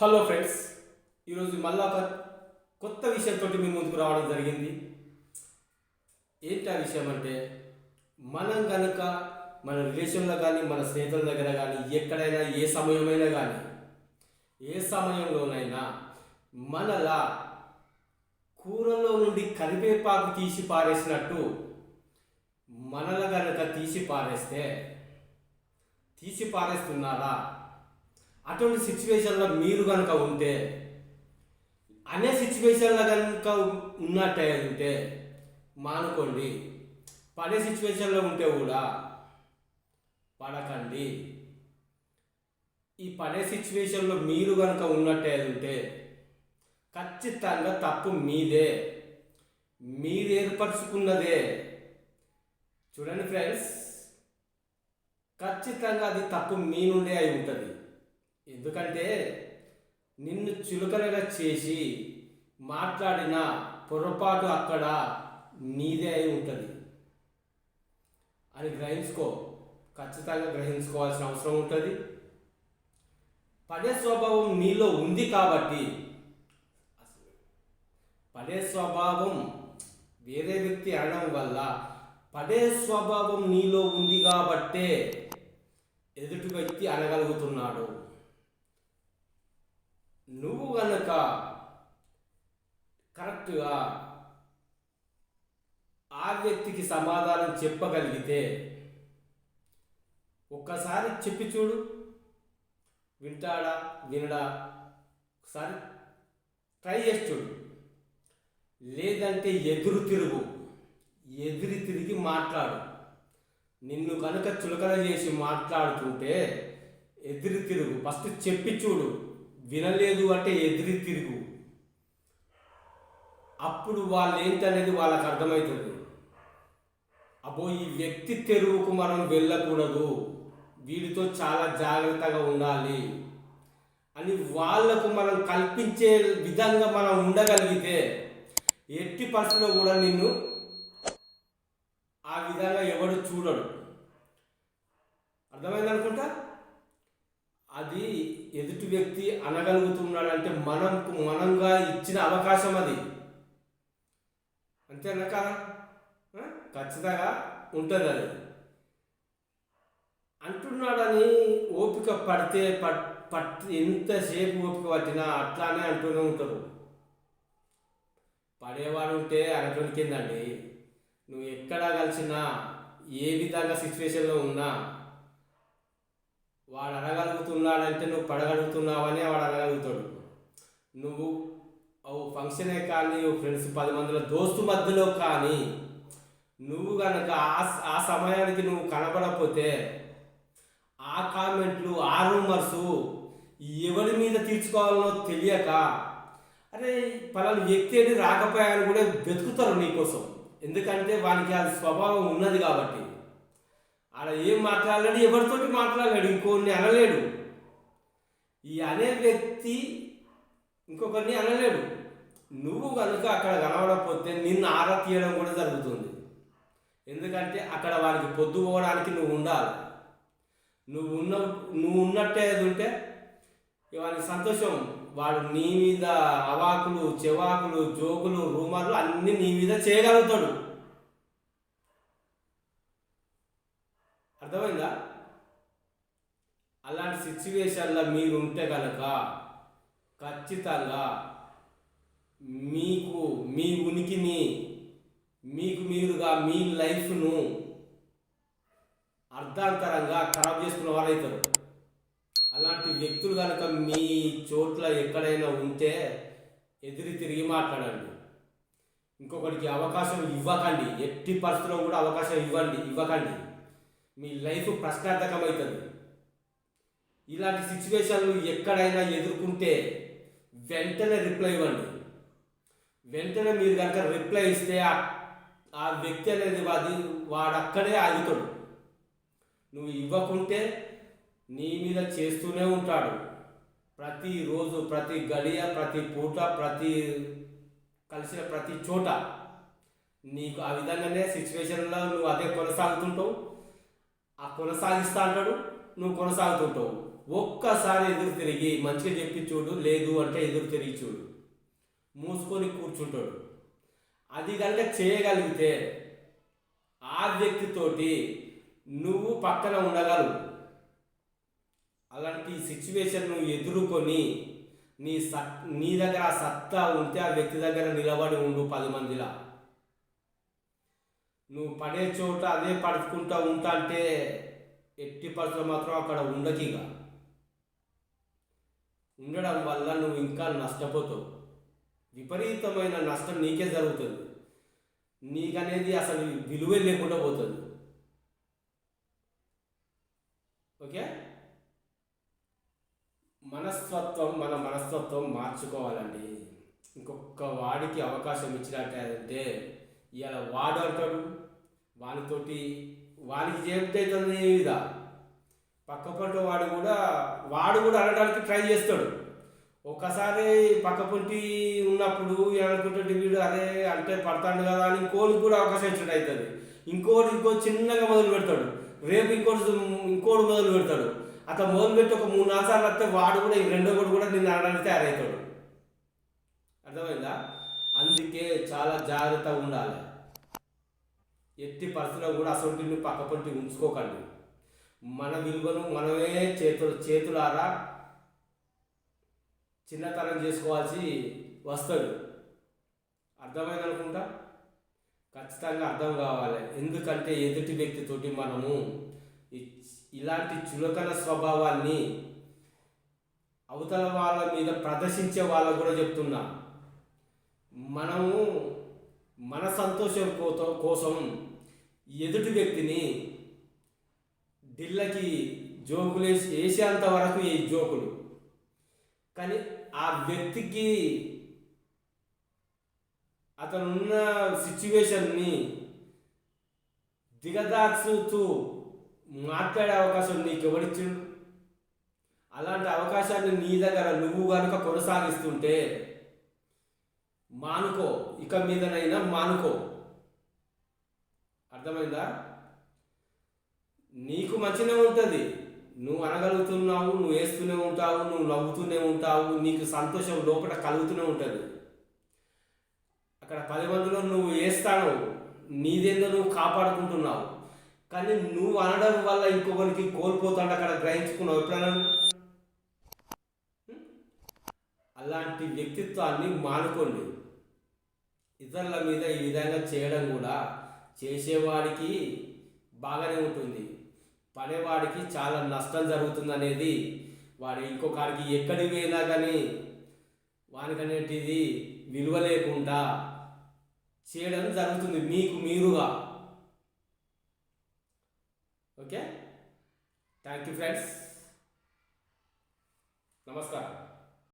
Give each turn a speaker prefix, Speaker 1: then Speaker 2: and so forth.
Speaker 1: Hello friends ఈరోజు మళ్ళా ఒక కొత్త విషయంతో మీ ముందుకు రావడం జరిగింది. ఏంటి ఆ విషయం అంటే మనం కనుక మన రిలేషన్లో కానీ మన స్నేహితుల దగ్గర కానీ ఎక్కడైనా ఏ సమయమైనా కానీ ఏ సమయంలోనైనా మనలా కూరలో నుండి కరివేపాకు తీసి పారేసినట్టు మనల కనుక తీసి పారేస్తే తీసి పారేస్తున్నారా? అటువంటి సిచ్యువేషన్లో మీరు కనుక ఉంటే అనే సిచ్యువేషన్లో కనుక ఉన్నట్టే ఉంటే మానుకోండి పడే సిచ్యువేషన్లో ఉంటే కూడా పడకండి. ఈ పడే సిచ్యువేషన్లో మీరు కనుక ఉన్నట్టే ఉంటే ఖచ్చితంగా తప్పు మీదే మీరు ఏర్పరచుకున్నదే. చూడండి ఫ్రెండ్స్ ఖచ్చితంగా అది తప్పు మీ నుండే అయి ఉంటుంది. ఎందుకంటే నిన్ను చులకనగా చేసి మాట్లాడిన పొరపాటు అక్కడ నీదే అయి ఉంటుంది. అని గ్రహించుకో. ఖచ్చితంగా గ్రహించుకోవాల్సిన అవసరం ఉంటుంది. పడే స్వభావం నీలో ఉంది కాబట్టి పడే స్వభావం వేరే వ్యక్తి అనడం వల్ల పడే స్వభావం నీలో ఉంది కాబట్టే ఎదుటి వ్యక్తి అనగలుగుతున్నాడు నువ్వు గనక కరెక్ట్గా ఆ వ్యక్తికి సమాధానం చెప్పగలిగితే ఒక్కసారి చెప్పి చూడు. వింటాడా? వినడా? ఒకసారి ట్రై చేసి చూడు. లేదంటే ఎదురు తిరుగు. ఎదురు తిరిగి మాట్లాడు. నిన్ను కనుక చులకన చేసి మాట్లాడుతుంటే ఎదురు తిరుగు. ఫస్ట్ చెప్పి చూడు. వినలేదు అంటే ఎదురు తిరుగు. అప్పుడు వాళ్ళు ఏంటనేది వాళ్ళకి అర్థమవుతుంది అబ్బో ఈ వ్యక్తి తెరువుకు మనం వెళ్ళకూడదు. వీడితో చాలా జాగ్రత్తగా ఉండాలి అని వాళ్ళకు మనం కల్పించే విధంగా మనం ఉండగలిగితే ఎట్టి పరిస్థితిలో కూడా నిన్ను ఆ విధంగా ఎవడు చూడడు. అర్థమైంది అనుకుంటా? అది ఎదుటి వ్యక్తి అనగలుగుతున్నాడంటే మనం మనంగా ఇచ్చిన అవకాశం అది. అంతేనా కదా ఖచ్చితంగా ఉంటుంది అది. అంటున్నాడని ఓపిక పడితే పట్ పట్ ఎంతసేపు ఓపిక పట్టినా అట్లానే అంటూనే ఉంటారు పడేవాడు ఉంటే అనటం కిందండి నువ్వు ఎక్కడ కలిసినా ఏ విధంగా సిచ్యువేషన్లో ఉన్నా వాడు అనగలుగుతున్నాడంటే నువ్వు పడగలుగుతున్నావని వాడు అనగలుగుతాడు నువ్వు ఓ ఫంక్షనే కానీ ఓ ఫ్రెండ్స్ పది మందిలో దోస్తు మధ్యలో కానీ నువ్వు కనుక ఆ ఆ సమయానికి నువ్వు కనపడకపోతే ఆ కామెంట్లు ఆ రూమర్స్ ఎవరి మీద తీర్చుకోవాలనో తెలియక అరే పలానా వ్యక్తి అని రాకపోయాని కూడా వెతుకుతారు నీకోసం ఎందుకంటే వానికి అది స్వభావం ఉన్నది కాబట్టి. ఆడ ఏం మాట్లాడలేడు ఎవరితోటి మాట్లాడలేడు ఇంకోరిని అనలేడు. ఈ అనే వ్యక్తి ఇంకొకరిని అనలేడు. నువ్వు కనుక అక్కడ కనబడకపోతే నిన్ను ఆరా తీయడం కూడా జరుగుతుంది. ఎందుకంటే అక్కడ వారికి పొద్దు పోవడానికి నువ్వు ఉండాలి. నువ్వు ఉన్న నువ్వు ఉన్నట్టే ఉంటే వారికి సంతోషం. వాడు నీ మీద అవాకులు చెవాకులు జోకులు రూమర్లు అన్నీ నీ మీద చేయగలుగుతాడు. అర్థమైందా? అలాంటి సిచ్యువేషన్లో మీరు ఉంటే కనుక ఖచ్చితంగా మీకు మీ ఉనికిని మీకు మీరుగా మీ లైఫ్ను అర్ధాంతరంగా ఖరాబ్ చేసుకున్న వారైతారు అలాంటి వ్యక్తులు కనుక మీ చోట్ల ఎక్కడైనా ఉంటే ఎదురు తిరిగి మాట్లాడండి. ఇంకొకరికి అవకాశం ఇవ్వకండి. ఎట్టి పరిస్థితుల్లో కూడా అవకాశం ఇవ్వండి ఇవ్వకండి. మీ లైఫ్ ప్రశ్నార్థకమవుతుంది ఇలాంటి సిచ్యువేషన్లు ఎక్కడైనా ఎదుర్కొంటే వెంటనే రిప్లై ఇవ్వండి. వెంటనే మీరు కనుక రిప్లై ఇస్తే ఆ- వ్యక్తి అనేది అది వాడక్కడే ఆగుతాడు. నువ్వు ఇవ్వకుంటే నీ మీద చేస్తూనే ఉంటాడు. ప్రతిరోజు ప్రతి గడియ ప్రతి పూట ప్రతి కలిసిన ప్రతి చోట నీకు ఆ విధంగానే సిచ్యువేషన్లో నువ్వు అదే కొనసాగుతుంటావు. ఆ కొనసాగిస్తా అంటాడు నువ్వు కొనసాగుతుంటావు. ఒక్కసారి ఎదురు తిరిగి మంచిగా చెప్పి చూడు లేదు అంటే ఎదురు తిరిగి చూడు. మూసుకొని కూర్చుంటాడు. అది కనుక చేయగలిగితే ఆ వ్యక్తితోటి నువ్వు పక్కన ఉండగలవు. అలాంటి సిచ్యువేషన్ నువ్వు ఎదుర్కొని నీ సత్ నీ దగ్గర ఆ సత్తా ఉంటే ఆ వ్యక్తి దగ్గర నిలబడి ఉండు పది మందిలా. నువ్వు పడే చోట అదే పడుకుంటా ఉంటా అంటే ఎట్టి పరిస్థితులు మాత్రం అక్కడ ఉండకిగా ఉండడం వల్ల నువ్వు ఇంకా నష్టపోతావు. విపరీతమైన నష్టం నీకే జరుగుతుంది. నీకనేది అసలు విలువే లేకుండా పోతుంది. ఓకే? మనస్తత్వం మన మనస్తత్వం మార్చుకోవాలండి. ఇంకొక వాడికి అవకాశం ఇచ్చినట్టే ఇవాళ వాడు అంటాడు వానితోటి వానికి చెప్తే ఇదా? పక్క పంట వాడు కూడా వాడు కూడా అనడానికి ట్రై చేస్తాడు. ఒకసారి పక్క పొంటి ఉన్నప్పుడు ఏమనుకుంటుంటే వీడు అదే అంటే పడతాడు కదా అని ఇంకోటి కూడా అవకాశం ఇచ్చినట్టు అవుతుంది. ఇంకోటి ఇంకో చిన్నగా మొదలు పెడతాడు. రేపు ఇంకోటి ఇంకోటి మొదలు పెడతాడు. అట్లా మొదలు పెట్టి ఒక మూడు నాలుగు సార్లు వస్తే వాడు కూడా ఈ రెండో కూడా కూడా నిన్ను అనడానికి తయారవుతాడు. అర్థమైందా? అందుకే చాలా జాగ్రత్తగా ఉండాలి. ఎట్టి పరిస్థితిలో కూడా అసలు నువ్వు పక్క పొంటి ఉంచుకోకండి. మన విలువను మనమే చేతులు చేతులారా చిన్నతనం చేసుకోవాల్సి వస్తుంది. అర్థమైంది అనుకుంటా? ఖచ్చితంగా అర్థం కావాలి. ఎందుకంటే ఎదుటి వ్యక్తితోటి మనము ఇలాంటి చులకన స్వభావాన్ని అవతల వాళ్ళ మీద ప్రదర్శించే వాళ్ళకు కూడా చెప్తున్నా. మనము మన సంతోషం కోతో- కోసం ఎదుటి వ్యక్తిని దిల్లకి జోకులు వేసి వేసేంత వరకు ఈ జోకులు. కానీ ఆ వ్యక్తికి అతనున్న సిచ్యువేషన్ని దిగదార్చుతూ మాట్లాడే అవకాశం నీకు ఎవరిచ్చిండు అలాంటి అవకాశాన్ని నీ దగ్గర నువ్వు కనుక కొనసాగిస్తుంటే మానుకో ఇక మీదనైనా మానుకో. అర్థమైందా? నీకు మంచిగా ఉంటుంది. నువ్వు అనగలుగుతున్నావు నువ్వు వేస్తూనే ఉంటావు నువ్వు నవ్వుతూనే ఉంటావు నీకు సంతోషం లోపల కలుగుతూనే ఉంటుంది. అక్కడ పది మందిలో నువ్వు వేస్తాను నీదేందో నువ్వు కాపాడుకుంటున్నావు. కానీ నువ్వు అనడం వల్ల ఇంకొకరికి కోల్పోతాడు అక్కడ గ్రహించుకున్నావు ఎప్పుడైనా? అలాంటి వ్యక్తిత్వాన్ని మానుకోండి. ఇతరుల మీద ఈ విధంగా చేయడం కూడా చేసేవాడికి బాగానే ఉంటుంది. పడేవాడికి చాలా నష్టం జరుగుతుంది అనేది వాడు ఇంకొకడికి ఎక్కడికి పోయినా కానీ వానికనేటిది విలువ లేకుండా చేయడం జరుగుతుంది మీకు మీరుగా. ఓకే? Thank you friends. నమస్కారం.